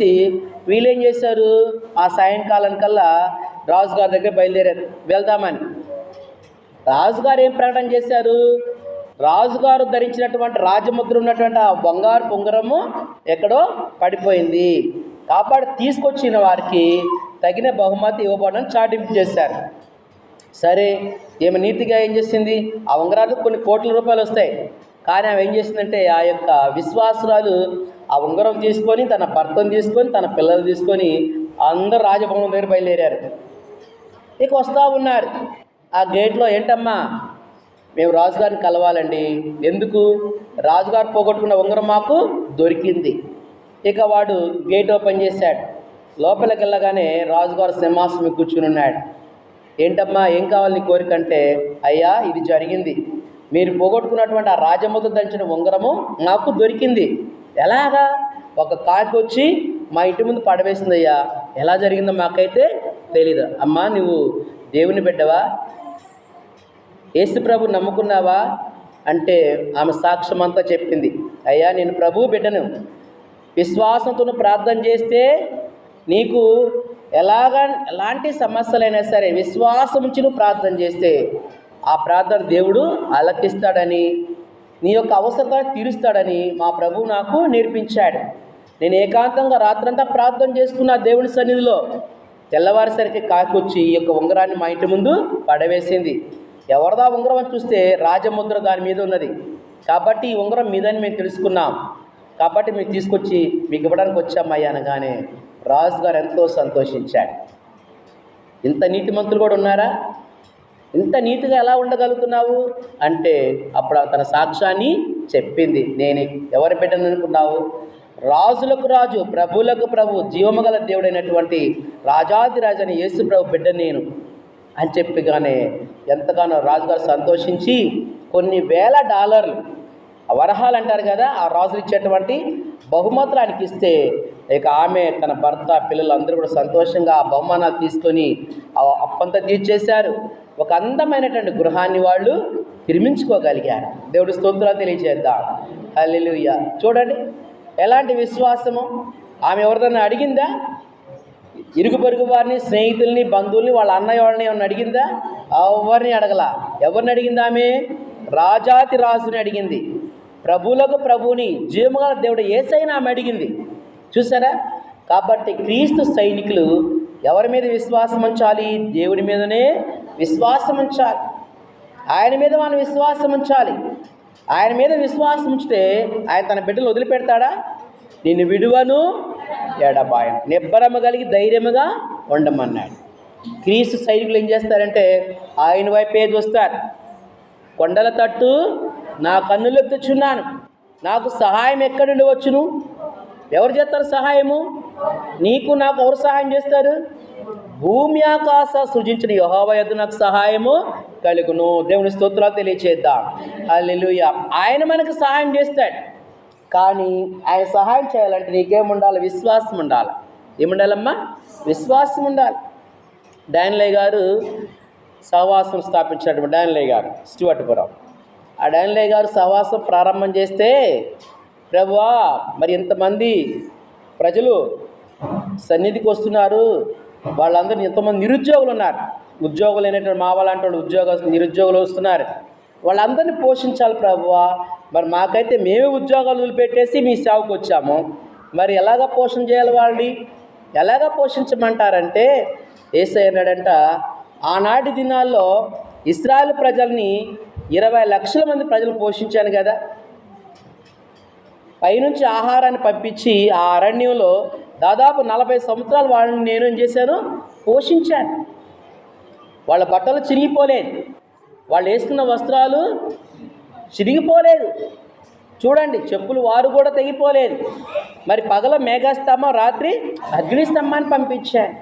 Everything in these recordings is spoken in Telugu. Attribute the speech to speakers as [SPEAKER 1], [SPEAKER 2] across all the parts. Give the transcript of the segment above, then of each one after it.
[SPEAKER 1] చెప్పేసి వీళ్ళేం చేశారు? ఆ సాయంకాలం కల్లా రాజుగారి దగ్గర బయలుదేరారు. వెళ్దామని. రాజుగారు ఏం ప్రకటన చేశారు? రాజుగారు ధరించినటువంటి రాజముద్ర ఉన్నటువంటి ఆ బంగారు పొంగరము ఎక్కడో పడిపోయింది. కాబట్టి తీసుకొచ్చిన వారికి తగిన బహుమతి ఇవ్వబడని చాటింపు చేశారు. సరే ఈమె నీతిగా ఏం చేసింది? ఆ ఉంగరాలకు కొన్ని కోట్ల రూపాయలు వస్తాయి. కానీ ఆమె ఏం చేసిందంటే ఆ యొక్క విశ్వాసురాలు ఆ ఉంగరం తీసుకొని తన భర్తను తీసుకొని తన పిల్లలు తీసుకొని అందరు రాజభవనం దగ్గర బయలుదేరారు. ఇక వస్తూ ఉన్నారు. ఆ గేట్లో ఏంటమ్మా? మేము రాజుగారిని కలవాలండి. ఎందుకు? రాజుగారు పోగొట్టుకున్న ఉంగరం మాకు దొరికింది. ఇక వాడు గేట్ ఓపెన్ చేశాడు. లోపలికి వెళ్ళగానే రాజుగారు సింహాసనం కూర్చుని ఉన్నాడు. ఏంటమ్మా? ఏం కావాలి నీ కోరిక అంటే అయ్యా ఇది జరిగింది. మీరు పోగొట్టుకున్నటువంటి ఆ రాజముద్ర దంచిన ఉంగరము నాకు దొరికింది. ఎలాగా? ఒక కాకి వచ్చి మా ఇంటి ముందు పడవేసింది అయ్యా ఎలా జరిగిందో మాకైతే తెలీదు. అమ్మా నువ్వు దేవుని బిడ్డవా? యేసు ప్రభు నమ్ముకున్నావా? అంటే ఆమె సాక్ష్యం అంతా చెప్పింది. అయ్యా నేను ప్రభు బిడ్డను. విశ్వాసంతో ప్రార్థన చేస్తే నీకు ఎలాగా ఎలాంటి సమస్యలైనా సరే విశ్వాసం ఉంచి నువ్వు ప్రార్థన చేస్తే ఆ ప్రార్థన దేవుడు అలకిస్తాడని నీ యొక్క అవసరత తీరుస్తాడని మా ప్రభు నాకు నేర్పించాడు. నేను ఏకాంతంగా రాత్రంతా ప్రార్థన చేసుకున్న దేవుని సన్నిధిలో తెల్లవారిసరికి కాకొచ్చి ఈ యొక్క ఉంగరాన్ని మా ఇంటి ముందు పడవేసింది. ఎవరిదా ఉంగరం అని చూస్తే రాజముద్ర దాని మీద ఉన్నది. కాబట్టి ఈ ఉంగరం మీదని మేము తెలుసుకున్నాం. కాబట్టి మేము తీసుకొచ్చి మీకు ఇవ్వడానికి వచ్చామయ్యా అనగానే రాజుగారు ఎంతో సంతోషించాడు. ఇంత నీతిమంతులు కూడా ఉన్నారా? ఇంత నీతిగా ఎలా ఉండగలుగుతున్నావు? అంటే అప్పుడు తన సాక్ష్యాన్ని చెప్పింది. నేను ఎవరు పెట్టననుకున్నావు రాజులకు రాజు ప్రభులకు ప్రభు జీవమగల దేవుడైనటువంటి రాజాదిరాజని అని యేసు ప్రభు బిడ్డ నేను. అని చెప్పిగానే ఎంతగానో రాజుగారు సంతోషించి కొన్ని వేల డాలర్లు వరహాలు అంటారు కదా ఆ రాజులు ఇచ్చేటువంటి బహుమతులు ఆయనకి ఇస్తే ఇక ఆమె తన భర్త పిల్లలు అందరూ కూడా సంతోషంగా ఆ బహుమానాలు తీసుకొని ఆ అప్పంతా తీర్చేశారు. ఒక అందమైనటువంటి గృహాన్ని వాళ్ళు నిర్మించుకోగలిగారు. దేవుడు స్తోత్రాలు తెలియజేద్దాం. హల్లెలూయా. చూడండి ఎలాంటి విశ్వాసము? ఆమె ఎవరిదన్నా అడిగిందా? ఇరుగు పొరుగు వారిని స్నేహితుల్ని బంధువుల్ని వాళ్ళ అన్నయ్య వాళ్ళని ఏమన్నా అడిగిందా? ఎవరిని అడగల? ఎవరిని అడిగిందా ఆమె? రాజాతి రాజుని అడిగింది. ప్రభువులకు ప్రభువుని జీవగల దేవుడు ఏసైనా ఆమె అడిగింది. చూసారా? కాబట్టి క్రీస్తు సైనికులు ఎవరి మీద విశ్వాసం ఉంచాలి? దేవుడి మీదనే విశ్వాసం ఉంచాలి ఆయన మీద మనం విశ్వాసం ఉంచాలి ఆయన మీద విశ్వాసం ఉంచితే ఆయన తన బిడ్డలు వదిలిపెడతాడా? నిన్ను విడువను ఎడబాయం నిబ్బరము కలిగి ధైర్యముగా ఉండమన్నాడు. క్రీస్తు సైనికులు ఏం చేస్తారంటే ఆయన వైపే చూస్తారు. కొండల తట్టు నా కన్నులెత్తుచున్నాను నాకు సహాయం ఎక్కడి నుండి వచ్చును? ఎవరు చేస్తారు సహాయము? నీకు నాకు ఎవరు సహాయం చేస్తారు? భూమి ఆకాశ సృజించిన యహోవ నాకు సహాయము కలుగును. దేవుని స్తోత్రాలు తెలియచేద్దాం. హల్లెలూయా. ఆయన మనకు సహాయం చేస్తాడు. కానీ ఆయన సహాయం చేయాలంటే నీకేముండాలి? విశ్వాసం ఉండాలి. ఏముండాలమ్మా? విశ్వాసం ఉండాలి. డాన్లే గారు సహవాసం స్థాపించినటువంటి డాన్లే గారు స్టివట్పురం ఆ డాన్లే గారు సహవాసం ప్రారంభం చేస్తే ప్రభువా మరి ఇంతమంది ప్రజలు సన్నిధికి వస్తున్నారు. వాళ్ళందరూ ఎంతమంది నిరుద్యోగులు ఉన్నారు. ఉద్యోగులు అయినటువంటి మా వాళ్ళంటి ఉద్యోగ నిరుద్యోగులు వస్తున్నారు. వాళ్ళందరినీ పోషించాలి ప్రభువా. మరి మాకైతే మేమే ఉద్యోగాలు వదిలిపెట్టేసి మీ సేవకు వచ్చాము. మరి ఎలాగ పోషణ చేయాలి వాళ్ళని? ఎలాగ పోషించమంటారంటే ఏసన్నాడంట ఆనాటి దినాల్లో ఇస్రాయల్ ప్రజల్ని ఇరవై లక్షల మంది ప్రజలు పోషించాను కదా. పైనుంచి ఆహారాన్ని పంపించి ఆ అరణ్యంలో దాదాపు నలభై సంవత్సరాలు వాళ్ళని నేను ఏం చేశాను? పోషించాను. వాళ్ళ బట్టలు చిరిగిపోలేదు వాళ్ళు వేసుకున్న వస్త్రాలు చిరిగిపోలేదు చూడండి చెప్పులు వారు కూడా తెగిపోలేదు. మరి పగల మేఘస్తంభం రాత్రి అగ్నిస్తంభాన్ని పంపించాను.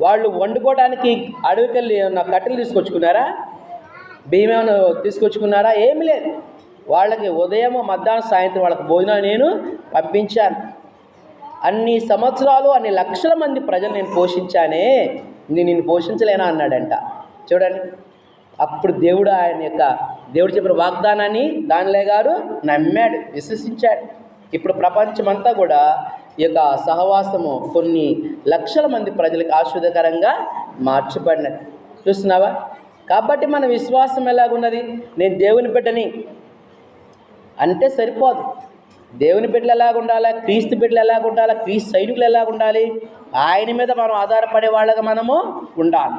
[SPEAKER 1] వాళ్ళు వండుకోవడానికి అడవికి వెళ్ళి నా కట్టెలు తీసుకొచ్చుకున్నారా? బియ్యం తీసుకొచ్చుకున్నారా? ఏమి లేదు. వాళ్ళకి ఉదయం మధ్యాహ్నం సాయంత్రం వాళ్ళకి భోజనం నేను పంపించాను. అన్ని సంవత్సరాలు అన్ని లక్షల మంది ప్రజలు నేను పోషించానే నేను నిన్ను పోషించలేనా అన్నాడంట. చూడండి అప్పుడు దేవుడు ఆయన యొక్క దేవుడు చెప్పిన వాగ్దానాన్ని దానిలే గారు నమ్మాడు విశ్వసించాడు. ఇప్పుడు ప్రపంచమంతా కూడా ఈ యొక్క సహవాసము కొన్ని లక్షల మంది ప్రజలకు ఆశ్వాదకరంగా మార్చబడినది. చూస్తున్నావా? కాబట్టి మన విశ్వాసం ఎలాగున్నది? నేను దేవుని బిడ్డని. అంటే సరిపోదు. దేవుని బిడ్డలు ఎలాగ ఉండాలా? క్రీస్తు బిడ్డలు ఎలాగ ఉండాలా? క్రీస్తు సైనికులు ఎలాగ ఉండాలి? ఆయన మీద మనం ఆధారపడే వాళ్ళగా మనము ఉండాలి.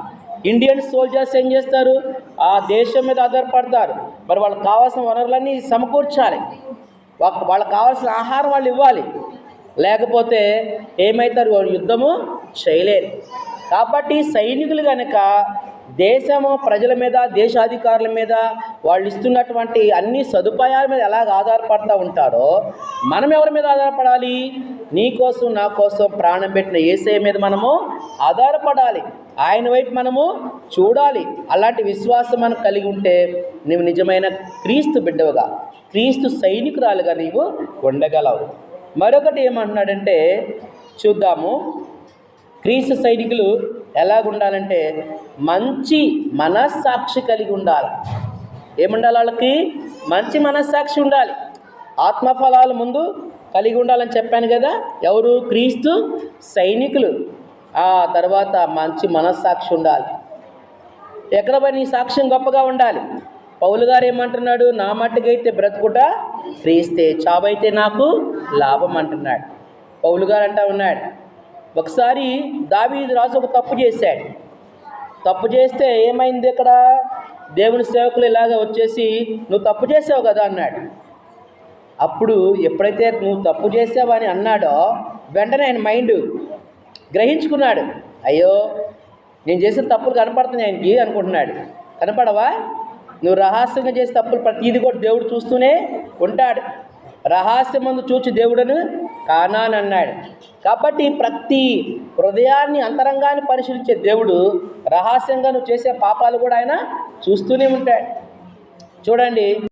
[SPEAKER 1] ఇండియన్ సోల్జర్స్ ఏం చేస్తారు? ఆ దేశం మీద ఆధారపడతారు. మరి వాళ్ళకి కావాల్సిన వనరులన్నీ సమకూర్చాలి. వా- వాళ్ళకి కావాల్సిన ఆహారం వాళ్ళు ఇవ్వాలి. లేకపోతే ఏమవుతారు యుద్ధము చేయలేరు. కాబట్టి సైనికులు కనుక దేశము ప్రజల మీద దేశాధికారుల మీద వాళ్ళు ఇస్తున్నటువంటి అన్ని సదుపాయాల మీద ఎలాగ ఆధారపడతా ఉంటారో మనం ఎవరి మీద ఆధారపడాలి? నీ కోసం నా కోసం ప్రాణం పెట్టిన ఏసఐ మీద మనము ఆధారపడాలి. ఆయన వైపు మనము చూడాలి. అలాంటి విశ్వాసం మనం కలిగి ఉంటే నువ్వు నిజమైన క్రీస్తు బిడ్డవుగా క్రీస్తు సైనికురాలుగా నీవు ఉండగలవు. మరొకటి ఏమంటున్నాడంటే చూద్దాము. క్రీస్తు సైనికులు ఎలాగుండాలంటే మంచి మనస్సాక్షి కలిగి ఉండాలి. ఏముండాలి వాళ్ళకి? మంచి మనస్సాక్షి ఉండాలి. ఆత్మఫలాలు ముందు కలిగి ఉండాలని చెప్పాను కదా ఎవరు? క్రీస్తు సైనికులు. ఆ తర్వాత మంచి మనస్సాక్షి ఉండాలి. ఎక్కడ పోయి నీ సాక్ష్యం గొప్పగా ఉండాలి? పౌలు గారు ఏమంటున్నాడు? నా మట్టుకైతే బ్రతుకుట క్రీస్తే చావైతే నాకు లాభం అంటున్నాడు. పౌలు గారు అంటా ఉన్నాడు ఒకసారి దావీదు రాజు ఒక తప్పు చేశాడు. తప్పు చేస్తే ఏమైంది ఇక్కడ దేవుని సేవకులు ఇలాగ వచ్చేసి నువ్వు తప్పు చేసావు కదా అన్నాడు. అప్పుడు ఎప్పుడైతే నువ్వు తప్పు చేసావని అన్నాడో వెంటనే ఆయన మైండ్ గ్రహించుకున్నాడు. అయ్యో నేను చేసిన తప్పులు కనపడుతున్నాయి ఆయనకి అనుకుంటున్నాడు. కనపడవా? నువ్వు రహస్యంగా చేసే తప్పులు ప్రతిదీ కూడా దేవుడు చూస్తూనే ఉంటాడు. రహస్యం ముందు చూచి దేవుడను కానాని అన్నాడు కాబట్టి ప్రతి హృదయాన్ని అంతరంగాన్ని పరిశీలించే దేవుడు రహస్యంగా నువ్వు చేసే పాపాలు కూడా ఆయన చూస్తూనే ఉంటాడు. చూడండి.